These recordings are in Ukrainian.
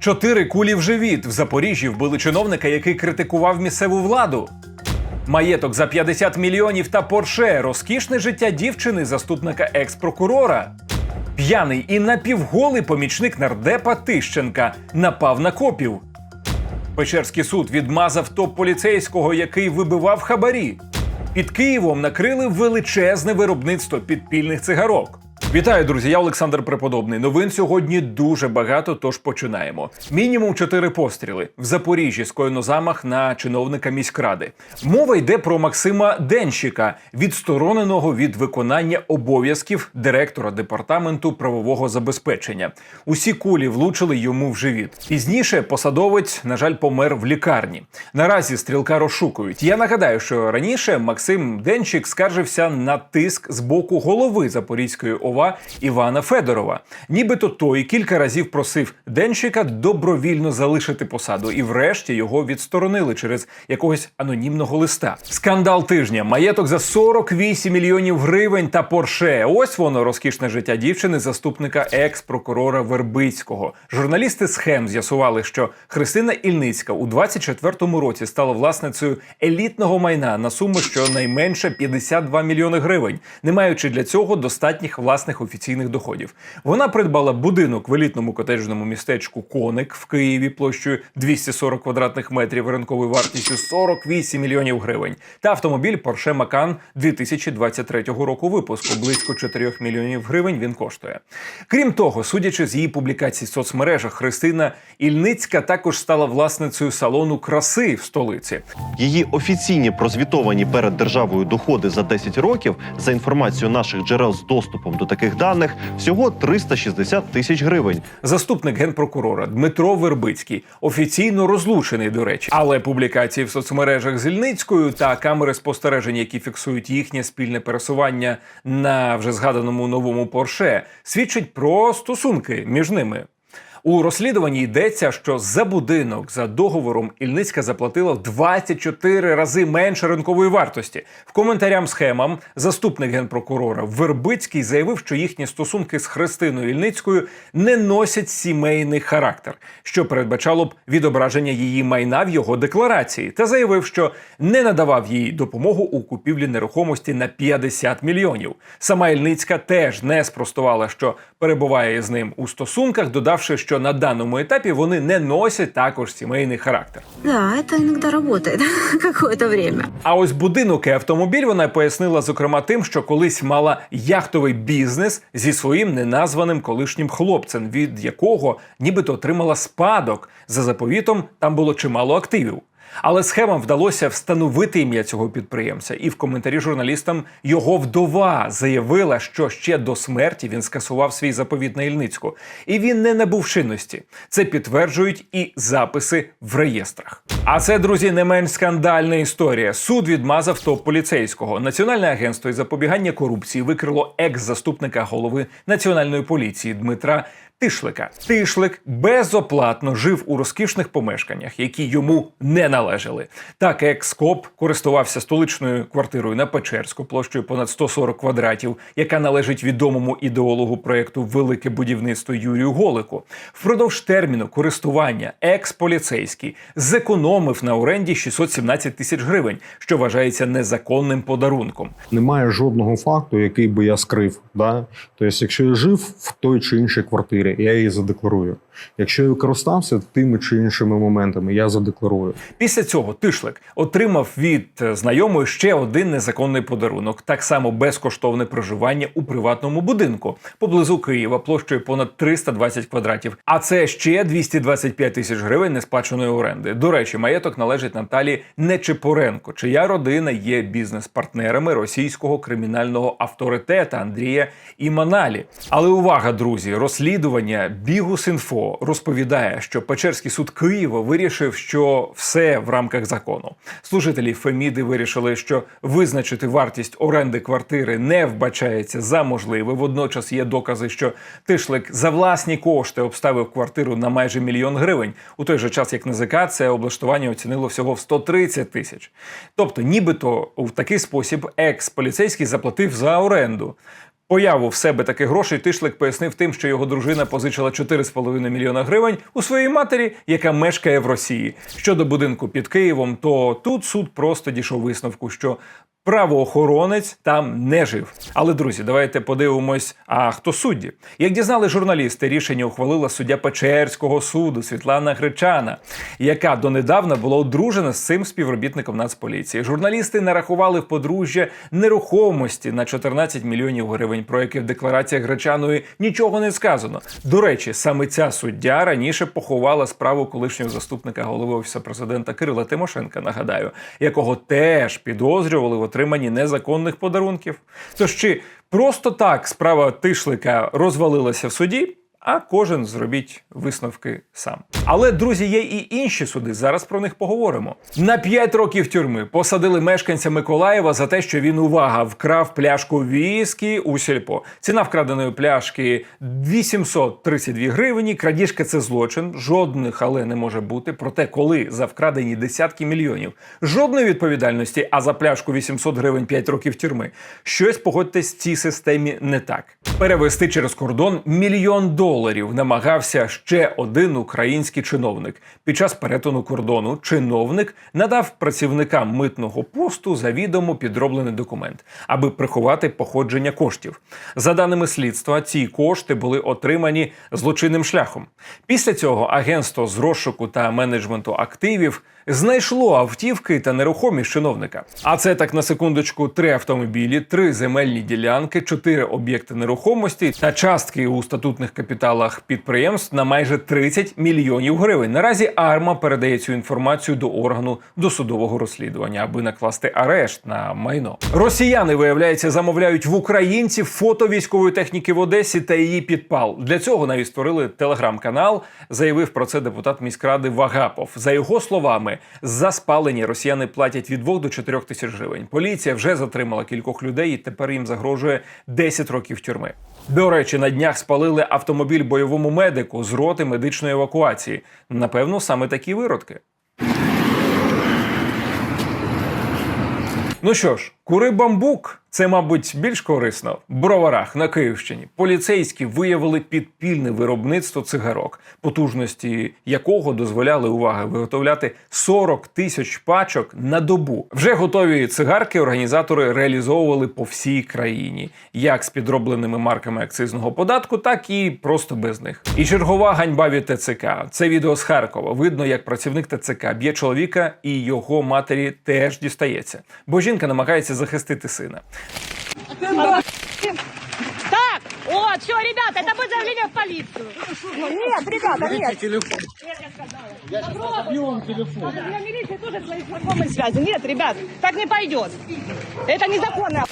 Чотири кулі в живіт в Запоріжжі вбили чиновника, який критикував місцеву владу. Маєток за 50 мільйонів та Порше, розкішне життя дівчини, заступника екс-прокурора. П'яний і напівголий помічник нардепа Тищенка напав на копів. Печерський суд відмазав топ-поліцейського, який вибивав хабарі. Під Києвом накрили величезне виробництво підпільних цигарок. Вітаю, друзі! Я Олександр Преподобний. Новин сьогодні дуже багато, тож починаємо. Мінімум чотири постріли в Запоріжжі скоєно замах на чиновника міськради. Мова йде про Максима Денщика, відстороненого від виконання обов'язків директора департаменту правового забезпечення. Усі кулі влучили йому в живіт. Пізніше посадовець, на жаль, помер в лікарні. Наразі стрілка розшукують. Я нагадаю, що раніше Максим Денщик скаржився на тиск з боку голови Запорізької ОВА Івана Федорова. Нібито той кілька разів просив Денщика добровільно залишити посаду, і врешті його відсторонили через якогось анонімного листа. Скандал тижня, маєток за 48 мільйонів гривень та Порше. Ось воно розкішне життя дівчини, заступника екс-прокурора Вербицького. Журналісти схем з'ясували, що Христина Ільницька у 24-му році стала власницею елітного майна на суму щонайменше 52 мільйони гривень, не маючи для цього достатніх власних офіційних доходів. Вона придбала будинок в елітному котеджному містечку Коник в Києві площею 240 квадратних метрів ринковою вартістю 48 мільйонів гривень та автомобіль Porsche Macan 2023 року випуску. Близько 4 мільйонів гривень він коштує. Крім того, судячи з її публікацій в соцмережах, Христина Ільницька також стала власницею салону краси в столиці. Її офіційні прозвітовані перед державою доходи за 10 років, за інформацією наших джерел з доступом до таких даних, всього 360 тисяч гривень. Заступник генпрокурора Дмитро Вербицький офіційно розлучений, до речі, але публікації в соцмережах Зільницькою та камери спостережень, які фіксують їхнє спільне пересування на вже згаданому новому Порше, свідчать про стосунки між ними. У розслідуванні йдеться, що за будинок за договором Ільницька заплатила в 24 рази менше ринкової вартості. В коментарям схемам заступник генпрокурора Вербицький заявив, що їхні стосунки з Христиною Ільницькою не носять сімейний характер, що передбачало б відображення її майна в його декларації, та заявив, що не надавав їй допомогу у купівлі нерухомості на 50 мільйонів. Сама Ільницька теж не спростувала, що перебуває з ним у стосунках, додавши, що на даному етапі вони не носять також сімейний характер. Да, це іноді роботи какое-то время. А ось будинок і автомобіль вона пояснила зокрема тим, що колись мала яхтовий бізнес зі своїм неназваним колишнім хлопцем, від якого нібито отримала спадок. За заповітом там було чимало активів. Але схемам вдалося встановити ім'я цього підприємця, і в коментарі журналістам його вдова заявила, що ще до смерті він скасував свій заповіт на Ільницьку, і він не набув чинності. Це підтверджують і записи в реєстрах. А це, друзі, не менш скандальна історія. Суд відмазав топ поліцейського. Національне агентство із запобігання корупції викрило екс-заступника голови національної поліції Дмитра. Тишлика Тишлик безоплатно жив у розкішних помешканнях, які йому не належали. Так, екс-коп користувався столичною квартирою на Печерську площею понад 140 квадратів, яка належить відомому ідеологу проекту Велике будівництво Юрію Голику. Впродовж терміну користування екс-поліцейський зекономив на оренді 617 тисяч гривень, що вважається незаконним подарунком. Немає жодного факту, який би я скрив. Да? Тобто, якщо я жив в той чи іншій квартирі, я її задекларую. Якщо я користався тими чи іншими моментами, я задекларую. Після цього Тишлик отримав від е, знайомої ще один незаконний подарунок, так само безкоштовне проживання у приватному будинку поблизу Києва площею понад 320 квадратів. А це ще 225 тисяч гривень несплаченої оренди. До речі, маєток належить Наталі Нечипоренко, чия родина є бізнес-партнерами російського кримінального авторитета Андрія Іманалі. Але увага, друзі, розслідування Розповідає, що Печерський суд Києва вирішив, що все в рамках закону. Служителі Феміди вирішили, що визначити вартість оренди квартири не вбачається за можливе. Водночас є докази, що Тишлик за власні кошти обставив квартиру на майже мільйон гривень. У той же час, як НЗК, це облаштування оцінило всього в 130 тисяч. Тобто, нібито в такий спосіб екс-поліцейський заплатив за оренду. Появу в себе таких грошей Тишлик пояснив тим, що його дружина позичила 4,5 мільйона гривень у своїй матері, яка мешкає в Росії. Щодо будинку під Києвом, то тут суд просто дійшов висновку, що правоохоронець там не жив. Але друзі, давайте подивимось, а хто судді. Як дізнали журналісти, рішення ухвалила суддя Печерського суду Світлана Гречана, яка донедавна була одружена з цим співробітником Нацполіції. Журналісти нарахували в подружжя нерухомості на 14 мільйонів гривень, про яке в деклараціях Гречаної нічого не сказано. До речі, саме ця суддя раніше поховала справу колишнього заступника голови офісу президента Кирила Тимошенка. Нагадаю, якого теж підозрювали в отриманні незаконних подарунків. Тож чи просто так справа Тишлика розвалилася в суді? А кожен зробіть висновки сам. Але друзі, є і інші суди. Зараз про них поговоримо. На 5 років тюрми посадили мешканця Миколаєва за те, що він увага вкрав пляшку віскі у сільпо. Ціна вкраденої пляшки 832 гривні. Крадіжка це злочин. Жодних але не може бути. Проте, коли за вкрадені десятки мільйонів жодної відповідальності, а за пляшку 800 гривень 5 років тюрми. Щось погодьтесь в цій системі не так. Перевести через кордон мільйон доларів намагався ще один український чиновник. Під час перетину кордону чиновник надав працівникам митного посту завідомо підроблений документ, аби приховати походження коштів. За даними слідства, ці кошти були отримані злочинним шляхом. Після цього агентство з розшуку та менеджменту активів знайшло автівки та нерухомість чиновника. А це так на секундочку три автомобілі, три земельні ділянки, чотири об'єкти нерухомості та частки у статутних капіталах підприємств на майже 30 мільйонів гривень. Наразі Арма передає цю інформацію до органу досудового розслідування, аби накласти арешт на майно. Росіяни, виявляється, замовляють в українців фото військової техніки в Одесі та її підпал. Для цього навіть створили телеграм-канал. Заявив про це депутат міськради Вагапов. За його словами, за спалення росіяни платять від 2 до 4 тисяч гривень. Поліція вже затримала кількох людей, і тепер їм загрожує 10 років тюрми. До речі, на днях спалили автомобіль бойовому медику з роти медичної евакуації. Напевно, саме такі виродки. Ну що ж, кури бамбук. Це, мабуть, більш корисно. Броварах на Київщині поліцейські виявили підпільне виробництво цигарок, потужності якого дозволяли уваги виготовляти 40 тисяч пачок на добу. Вже готові цигарки організатори реалізовували по всій країні, як з підробленими марками акцизного податку, так і просто без них. І чергова ганьба від ТЦК. Це відео з Харкова. Видно, як працівник ТЦК б'є чоловіка, і його матері теж дістається, бо жінка намагається захистити сина. Так, вот, все, ребята, это будет заявление в полицию. Нет, ребята, нет. телефон. Я телефон. Для милиции тоже свои знакомые связи. Нет, ребят, так не пойдет. Это незаконно.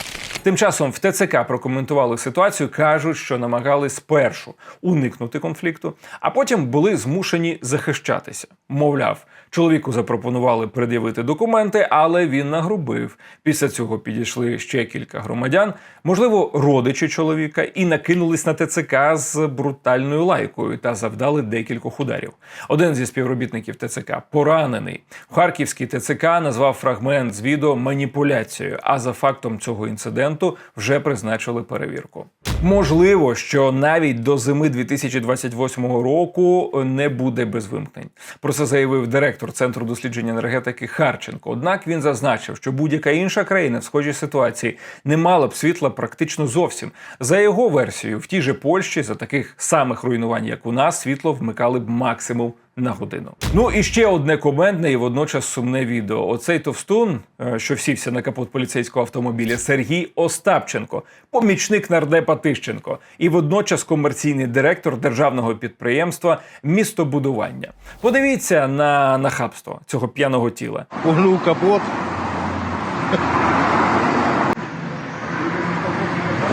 Тим часом в ТЦК прокоментували ситуацію, кажуть, що намагались спершу уникнути конфлікту, а потім були змушені захищатися. Мовляв, чоловіку запропонували пред'явити документи, але він нагрубив. Після цього підійшли ще кілька громадян, можливо, родичі чоловіка, і накинулись на ТЦК з брутальною лайкою та завдали декількох ударів. Один зі співробітників ТЦК поранений. Харківський ТЦК назвав фрагмент з відео маніпуляцією, а за фактом цього інциденту вже призначили перевірку. Можливо, що навіть до зими 2028 року не буде без вимкнень. Про це заявив директор центру дослідження енергетики Харченко. Однак він зазначив, що будь-яка інша країна в схожій ситуації не мала б світла практично зовсім. За його версією, в тій же Польщі за таких самих руйнувань, як у нас, світло вмикали б максимум на годину. Ну і ще одне коментне і водночас сумне відео. Оцей товстун, е, що сівся на капот поліцейського автомобіля, Сергій Остапченко, помічник нардепа Тищенко, і водночас комерційний директор державного підприємства містобудування. Подивіться на нахабство цього п'яного тіла. Погнув капот.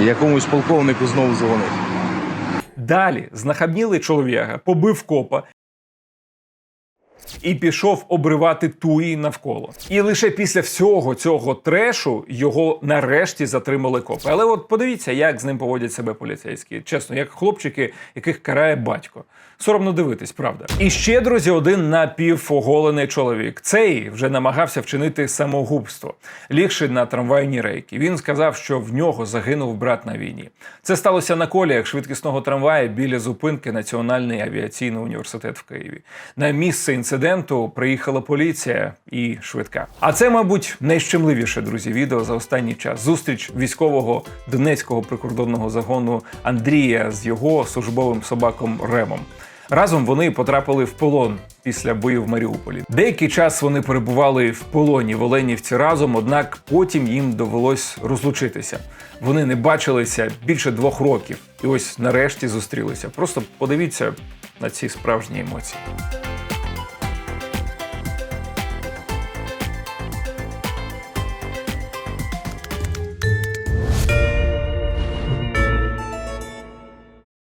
Якомусь полковнику знову дзвонить. Далі знахабнілий чоловіка побив копа. І пішов обривати туї навколо. І лише після всього цього трешу його нарешті затримали копи. Але от подивіться, як з ним поводять себе поліцейські. Чесно, як хлопчики, яких карає батько. Соромно дивитись, правда. І ще, друзі, один напівоголений чоловік. Цей вже намагався вчинити самогубство, лігши на трамвайні рейки. Він сказав, що в нього загинув брат на війні. Це сталося на коліях швидкісного трамвая біля зупинки Національний авіаційний університет в Києві. На місце інциденту приїхала поліція і швидка. А це, мабуть, найщемливіше, друзі, відео за останній час. Зустріч військового Донецького прикордонного загону Андрія з його службовим собаком Ремом. Разом вони потрапили в полон після бою в Маріуполі. Деякий час вони перебували в полоні в Оленівці разом, однак потім їм довелось розлучитися. Вони не бачилися більше двох років, і ось нарешті зустрілися. Просто подивіться на ці справжні емоції.